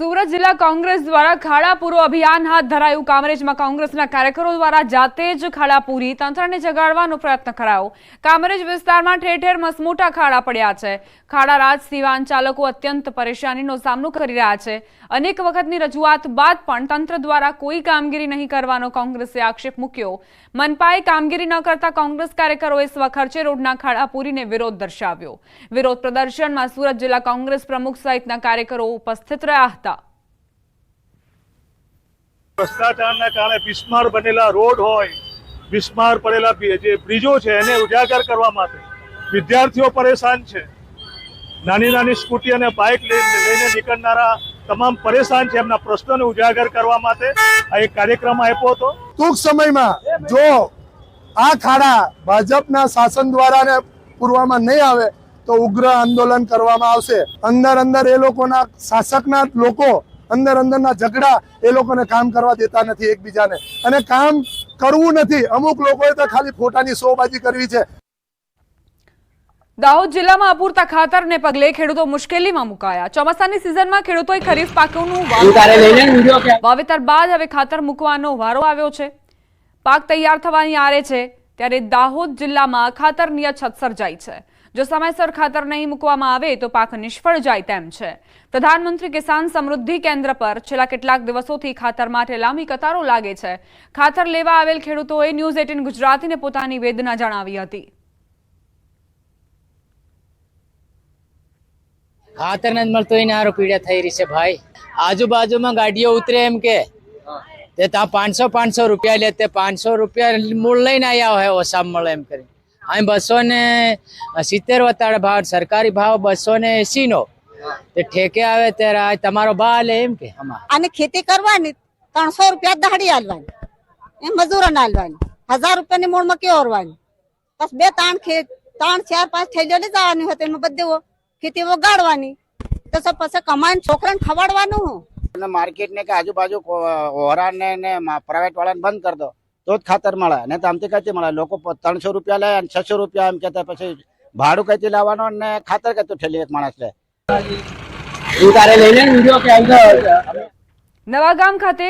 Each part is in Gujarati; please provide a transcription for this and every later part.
સુરત જિલ્લા કોંગ્રેસ દ્વારા ખાડા પૂરો અભિયાન હાથ ધરાયું. કામરેજમાં કોંગ્રેસના કાર્યકરો દ્વારા જાતે જ ખાડા પૂરી તંત્રને જગાડવાનો પ્રયત્ન કરાયો. કામરેજ વિસ્તારમાં ઠેર ઠેર મસમોટા ખાડા પડ્યા છે. ખાડા રાજ સિવાન ચાલકો અત્યંત પરેશાનીનો સામનો કરી રહ્યા છે. અનેક વખતની રજૂઆત બાદ પણ તંત્ર દ્વારા કોઈ કામગીરી નહીં કરવાનો કોંગ્રેસે આક્ષેપ મૂક્યો. મનપાએ કામગીરી ન કરતા કોંગ્રેસ કાર્યકરોએ સ્વખર્ચે રોડના ખાડા પૂરીને વિરોધ દર્શાવ્યો. વિરોધ પ્રદર્શનમાં સુરત જિલ્લા કોંગ્રેસ પ્રમુખ સહિતના કાર્યકરો ઉપસ્થિત રહ્યા હતા. ભ્રષ્ટાચારના કારણે બિસ્માર બનેલા રોડ હોય, બિસ્માર પડેલા જે બ્રિજો છે, એને ઉજાગર કરવા માટે વિદ્યાર્થીઓ પરેશાન છે. નાની નાની સ્કૂટી અને બાઇક લઈને નીકળનારા તમામ પરેશાન છે. એમના પ્રશ્નોને ઉજાગર કરવા માટે આ એક કાર્યક્રમ આપ્યો હતો. ટૂંક સમયમાં જો આ ખાડા ભાજપના શાસન દ્વારા પૂરવામાં નહીં આવે, તો ઉગ્ર આંદોલન કરવામાં આવશે. અંદર અંદર એ લોકોના શાસકના લોકો અંદર અંદરના ઝઘડા એ લોકોને કામ કરવા દેતા નથી એકબીજાને. અને કામ કરવું નથી. અમુક લોકોએ તો ખાલી ફોટાની શોબાજી કરવી છે. દાહોદ જિલ્લામાં અપૂરતા ખાતરને પગલે ખેડૂતો મુશ્કેલીમાં મુકાયા. ચોમાસાની સિઝનમાં ખેડૂતોએ ખરીફ પાકોનું વાવેતર વાવેતર બાદ હવે ખાતર મૂકવાનો વારો આવ્યો છે. પાક તૈયાર થવાની આરે છે. ત્યારે દાહોદ જિલ્લામાં ખાતરની અછત સર્જાઈ છે. જો સમયસર ખાતર નહીં મૂકવામાં આવે તો પાક નિષ્ફળ જાય તેમ છે. પ્રધાનમંત્રી કિસાન સમૃદ્ધિ કેન્દ્ર પર છેલ્લા કેટલાક દિવસોથી ખાતર માટે લાંબી કતારો લાગે છે. ખાતર લેવા આવેલ ખેડૂતોએ ન્યૂઝ એટીન ગુજરાતીને પોતાની વેદના જણાવી હતી. ખાતર નથી મળતો એને હારો પીડા થઈ રહી છે ભાઈ. આજુબાજુમાં ગાડીઓ ઉતરે એમ કે. તે ત્યાં પાંચસો પાંચસો રૂપિયા લે, તે પાંચસો રૂપિયા મૂળ લઈને આવ્યા હોય ઓછા મળે એમ કરી અહીં બસો ને સિત્તેર વતાડે ભાવ સરકારી ભાવ બસો ને એસી નો તે ઠેકે આવે ત્યારે તમારો ભાવ લે એમ કે આમાં. અને ખેતી કરવાની ત્રણસો રૂપિયા દહાડી આલવાની. એ મજૂરોને હાલવાની હજાર રૂપિયા ની મૂળમાં કેવો ઓરવાની બસ બે ત્રણ ખે ત્રણ ચાર પાંચ થેલીઓ લઈ જવાની હોય તો એમાં બધે ખેતી વગાડવાની. તો પછી કમાઈને છોકરાને ખવાડવાનું માર્કેટ ને કે આજુબાજુ હોરા ને ને પ્રાઇવેટ વાળાને બંધ કરી દો. તો જ ખાતર મળે. ને તો આમથી કઈથી મળે? લોકો ત્રણસો રૂપિયા લે અને છસો રૂપિયા એમ કહેતા પછી ભાડું કઈથી લાવવાનું અને ખાતર કહેતું ઠેલી એક માણસ લે. નવાગામ ખાતે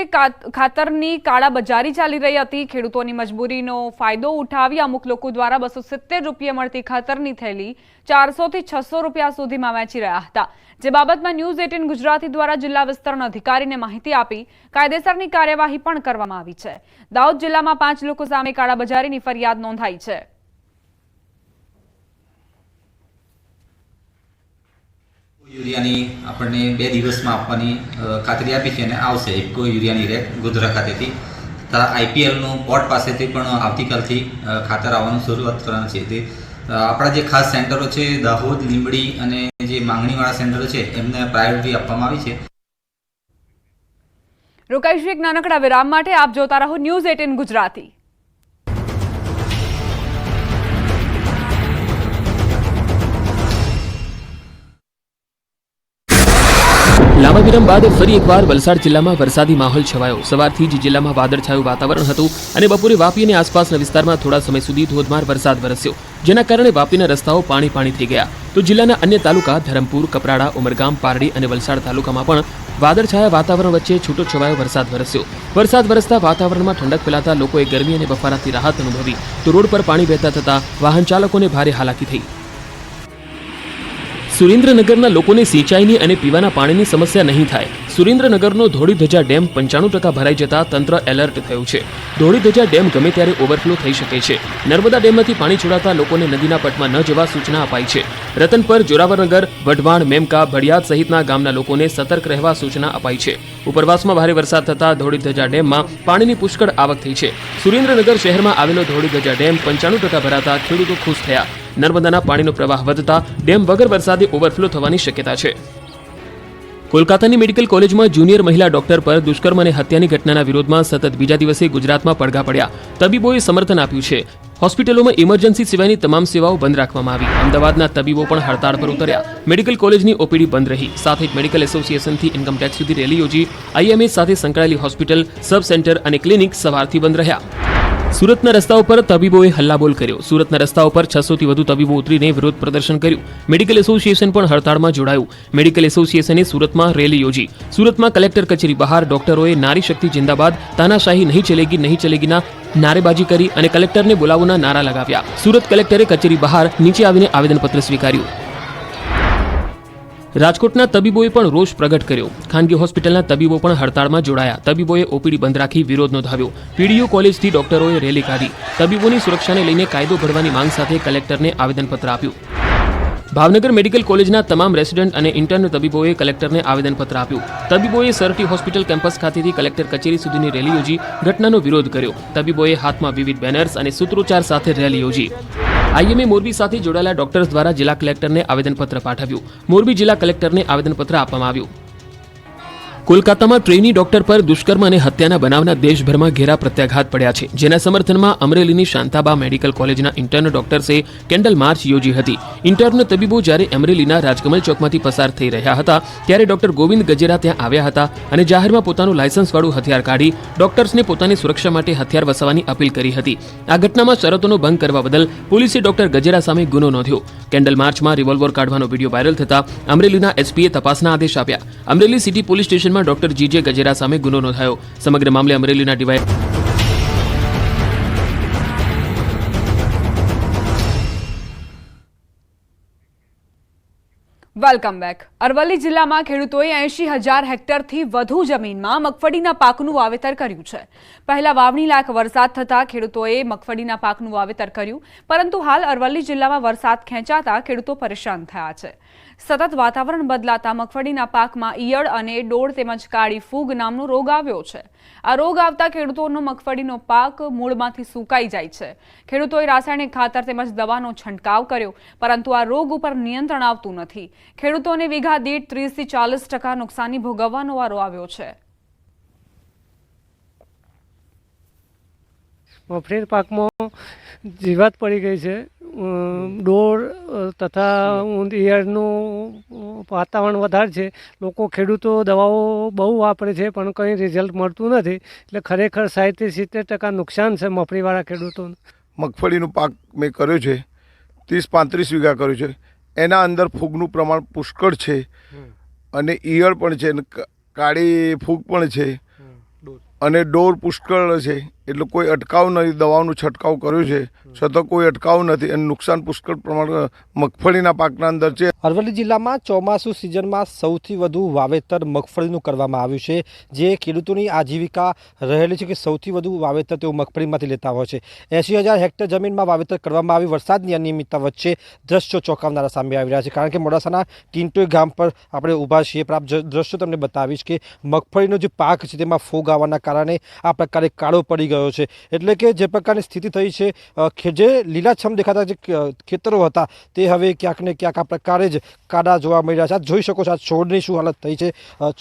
ખાતરની કાળાબજારી ચાલી રહી હતી. ખેડૂતોની મજબૂરીનો ફાયદો ઉઠાવી અમુક લોકો દ્વારા બસો સિત્તેર રૂપિયા મળતી ખાતરની થેલી ચારસોથી છસો રૂપિયા સુધીમાં વેચી રહ્યા હતા. જે બાબતમાં ન્યૂઝ એટીન ગુજરાતી દ્વારા જિલ્લા વિસ્તરણ અધિકારીને માહિતી આપી કાયદેસરની કાર્યવાહી પણ કરવામાં આવી છે. દાહોદ જિલ્લામાં પાંચ લોકો સામે કાળાબજારીની ફરિયાદ નોંધાઈ છે. યુરિયાની આપણને બે દિવસમાં આપવાની ખાતરી આપી છે અને આવશે. ઇફકો યુરિયાની રેક ગોધરા ખાતેથી. તથા આઈપીએલનું પોર્ટ પાસેથી પણ આવતીકાલથી ખાતર આવવાનું શરૂઆત કરવાનું છે. તે આપણા જે ખાસ સેન્ટરો છે, દાહોદ, લીંબડી અને જે માંગણીવાળા સેન્ટરો છે, એમને પ્રાયોરિટી આપવામાં આવી છે. રોકાઈશું એક નાનકડા વિરામ માટે. આપ જોતા રહો ન્યૂઝ એટીન ગુજરાતી. લાંબા વિરામ બાદ ફરી એકવાર વલસાડ જિલ્લામાં વરસાદી માહોલ છવાયો. સવારથી જ જિલ્લામાં વાદળછાયું વાતાવરણ હતું અને બપોરે વાપી અને આસપાસના વિસ્તારમાં થોડા સમય સુધી ધોધમાર વરસાદ વરસ્યો, જેના કારણે વાપીના રસ્તાઓ પાણી પાણી થઈ ગયા. તો જિલ્લાના અન્ય તાલુકા ધરમપુર, કપરાડા, ઉમરગામ, પારડી અને વલસાડ તાલુકામાં પણ વાદળછાયા વાતાવરણ વચ્ચે છૂટો છવાયો વરસાદ વરસ્યો. વરસાદ વરસતા વાતાવરણમાં ઠંડક ફેલાતા લોકોએ ગરમી અને બફારાથી રાહત અનુભવી. તો રોડ પર પાણી વહેતા થતા વાહન ચાલકોને ભારે હાલાકી થઈ. સુરેન્દ્રનગરના લોકોને સિંચાઈની અને પીવાના પાણીની સમસ્યા નહીં થાય. સુરેન્દ્રનગરનો ધોળીધજા ડેમ પંચાણું ટકા ભરાઈ જતા તંત્ર એલર્ટ થયું છે. ધોળીધજા ડેમ ગમે ત્યારે ઓવરફ્લો થઈ શકે છે. નર્મદા ડેમમાંથી પાણી છોડાતા લોકોને નદીના પટમાં ન જવા સૂચના અપાઈ છે. રતનપર, જોરાવરનગર, વઢવાણ, મેમકા, ભડિયાદ સહિતના ગામના લોકોને સતર્ક રહેવા સૂચના અપાઈ છે. ઉપરવાસમાં ભારે વરસાદ થતા ધોળીધજા ડેમમાં પાણીની પુષ્કળ આવક થઈ છે. સુરેન્દ્રનગર શહેરમાં આવેલો ધોળીધજા ડેમ પંચાણું ટકા ભરાતા ખેડૂતો ખુશ થયા. નર્મદાના પાણીનો પ્રવાહ વધતા ડેમ વગર વરસાદે ઓવરફ્લો થવાની શક્યતા છે. કોલકાતાની મેડિકલ કોલેજમાં જુનિયર મહિલા ડોક્ટર પર દુષ્કર્મ અને હત્યાની ઘટનાના વિરોધમાં સતત બીજા દિવસે ગુજરાતમાં પડઘા પડ્યા. તબીબોએ સમર્થન આપ્યું છે. હોસ્પિટલોમાં ઇમરજન્સી સિવાયની તમામ સેવાઓ બંધ રાખવામાં આવી. અમદાવાદના તબીબો પણ હડતાળ પર ઉતર્યા. મેડિકલ કોલેજની ઓપીડી બંધ રહી. સાથે જ મેડિકલ એસોસિએશનથી ઇન્કમટેક્સ સુધી રેલી યોજી. આઈએમએ સાથે સંકળાયેલી હોસ્પિટલ, સબ સેન્ટર અને ક્લિનિક સવારથી બંધ રહ્યા. સુરતના રસ્તા ઉપર તબીબોએ હલ્લાબોલ કર્યો. સુરતના રસ્તા ઉપર છસોથી વધુ તબીબો ઉતરીને વિરોધ પ્રદર્શન કર્યું. મેડિકલ એસોસિએશન પણ હડતાળમાં જોડાયું. મેડિકલ એસોસિએશને સુરતમાં રેલી યોજી. સુરતમાં કલેક્ટર કચેરી બહાર ડોક્ટરોએ નારી શક્તિ જિંદાબાદ, તાનાશાહી નહીં ચલેગી, નહીં ચલેગીના નારેબાજી કરી અને કલેક્ટરને બોલાવવાના નારા લગાવ્યા. સુરત કલેક્ટરે કચેરી બહાર નીચે આવીને આવેદનપત્ર સ્વીકાર્યું. રાજકોટના તબીબોએ પણ રોષ પ્રગટ કર્યો. ખાનગી હોસ્પિટલના તબીબો પણ હડતાળમાં જોડાયા. તબીબોએ ઓપીડી બંધ રાખી વિરોધ નોંધાવ્યો. પીડીયુ કોલેજથી ડોક્ટરોએ રેલી કાઢી. તબીબોની સુરક્ષાને લઈને કાયદો ઘડવાની માંગ સાથે કલેક્ટરને આવેદનપત્ર આપ્યું. ભાવનગર મેડિકલ કોલેજના તમામ રેસિડેન્ટ અને ઇન્ટર્ન તબીબોએ કલેક્ટરને આવેદનપત્ર આપ્યું. તબીબોએ સરટી હોસ્પિટલ કેમ્પસ ખાતેથી કલેક્ટર કચેરી સુધીની રેલી યોજી ઘટનાનો વિરોધ કર્યો. તબીબોએ હાથમાં વિવિધ બેનર્સ અને સૂત્રોચ્ચાર સાથે રેલી યોજી. આઈએમએ મોરબી સાથે જોડાયેલા ડોક્ટર્સ દ્વારા જિલ્લા કલેક્ટરને આવેદનપત્ર પાઠવ્યું. મોરબી જિલ્લા કલેક્ટરને આવેદનપત્ર આપવામાં આવ્યું. કોલકાતામાં ટ્રેની ડોક્ટર પર દુષ્કર્મ અને હત્યાના બનાવના દેશભરમાં ઘેરા પ્રત્યાઘાત પડ્યા છે, જેના સમર્થનમાં અમરેલીની શાંતાબા મેડિકલ કોલેજના ઇન્ટર્ન ડોક્ટર્સે કેન્ડલ માર્ચ યોજી હતી. ઇન્ટર્ન તબીબો જ્યારે અમરેલીના રાજકમલ ચોકમાંથી પસાર થઈ રહ્યા હતા, ત્યારે ડોક્ટર ગોવિંદ ગજેરા ત્યાં આવ્યા હતા અને જાહેરમાં પોતાનું લાયસન્સવાળું હથિયાર કાઢી ડોક્ટર્સને પોતાની સુરક્ષા માટે હથિયાર વસાવવાની અપીલ કરી હતી. આ ઘટનામાં શરતોનો ભંગ કરવા બદલ પોલીસે ડોક્ટર ગજેરા સામે ગુનો નોંધ્યો. કેન્ડલ માર્ચમાં રિવોલ્વર કાઢવાનો વીડિયો વાયરલ થતા અમરેલીના એસપીએ તપાસના આદેશ આપ્યા. અમરેલી સિટી પોલીસ સ્ટેશનમાં ડોક્ટર જીજે ગજેરા સામે ગુનો નોંધાયો. સમગ્ર મામલે અમરેલીના ડીવાય વેલકમ બેક અરવલ્લી જિલ્લામાં ખેડૂતોએ એંશી હજાર હેક્ટરથી વધુ જમીનમાં મગફળીના પાકનું વાવેતર કર્યું છે. પહેલા વાવણી લાયક વરસાદ થતાં ખેડૂતોએ મગફળીના પાકનું વાવેતર કર્યું, પરંતુ હાલ અરવલ્લી જિલ્લામાં વરસાદ ખેંચાતા ખેડૂતો પરેશાન થયા છે. સતત વાતાવરણ બદલાતા મગફળીના પાકમાં ઈયળ અને ડોળ તેમજ કાળી ફૂગ નામનો રોગ આવ્યો છે. આ રોગ આવતા ખેડૂતોનો મગફળીનો પાક મૂળમાંથી સુકાઈ જાય છે. ખેડૂતોએ રાસાયણિક ખાતર તેમજ દવાનો છંટકાવ કર્યો, પરંતુ આ રોગ ઉપર નિયંત્રણ આવતું નથી. ખેડૂતોને વીઘા દીઠ ત્રીસથી ચાલીસ ટકા નુકસાની ભોગવવાનો વારો આવ્યો છે. મફરીર પાકમાં જીવાત પડી ગઈ છે. ડોર તથા ઈયળનું વાતાવરણ વધારે છે. લોકો ખેડૂતો દવાઓ બહુ વાપરે છે પણ કંઈ રિઝલ્ટ મળતું નથી. એટલે ખરેખર સાહીઠથી સિત્તેર ટકા નુકસાન છે મફળીવાળા ખેડૂતોનું. મગફળીનો પાક મેં કર્યો છે. ત્રીસ પાંત્રીસ વીઘા કર્યું છે. એના અંદર ફૂગનું પ્રમાણ પુષ્કળ છે. અને ઈયળ પણ છે અને કાળી ફૂગ પણ છે. અને ડોર પુષ્કળ છે. એટલે કોઈ અટકાવ નથી દવાનો છંટકાવ કર્યો છે. છતાં કોઈ અટકાવ નથી અને નુકસાન પુષ્કળ પ્રમાણ મગફળીના પાકના અંદર છે. અરવલ્લી જિલ્લામાં ચોમાસુ સિઝનમાં સૌથી વધુ વાવેતર મગફળીનું કરવામાં આવ્યું છે. જે ખેડૂતોની આજીવિકા રહેલી છે કે સૌથી વધુ વાવેતર તેઓ મગફળીમાંથી લેતા હોય છે. એંસી હજાર હેક્ટર જમીનમાં વાવેતર કરવામાં આવી વરસાદની અનિયમિતતા વચ્ચે દ્રશ્યો ચોંકાવનારા સામે આવી રહ્યા છે. કારણ કે મોડાસાના ટીન્ટોઈ ગામ પર આપણે ઊભા છીએ. પણ આપ દ્રશ્યો તમને બતાવીશ કે મગફળીનો જે પાક છે તેમાં ફોગ આવવાના કારણે આ પ્રકારે કાળો પડી ગયો છે. એટલે કે જે પ્રકારની સ્થિતિ થઈ છે જે લીલાછમ દેખાતા જે ખેતરો હતા, તે હવે ક્યાંક ને ક્યાંક આ પ્રકારે જ કાડા જોવા મળી રહ્યા છે. આ જોઈ શકો છો આ છોડની શું હાલત થઈ છે.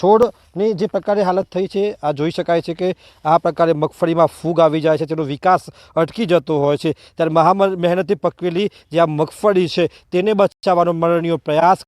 છોડની જે પ્રકારે હાલત થઈ છે, આ જોઈ શકાય છે કે આ પ્રકારે મગફળીમાં ફૂગ આવી જાય છે, તેનો વિકાસ અટકી જતો હોય છે. ત્યારે મહા મહેનતે પકવેલી જે આ મગફળી છે, તેને બચાવવાનો મરણીયો પ્રયાસ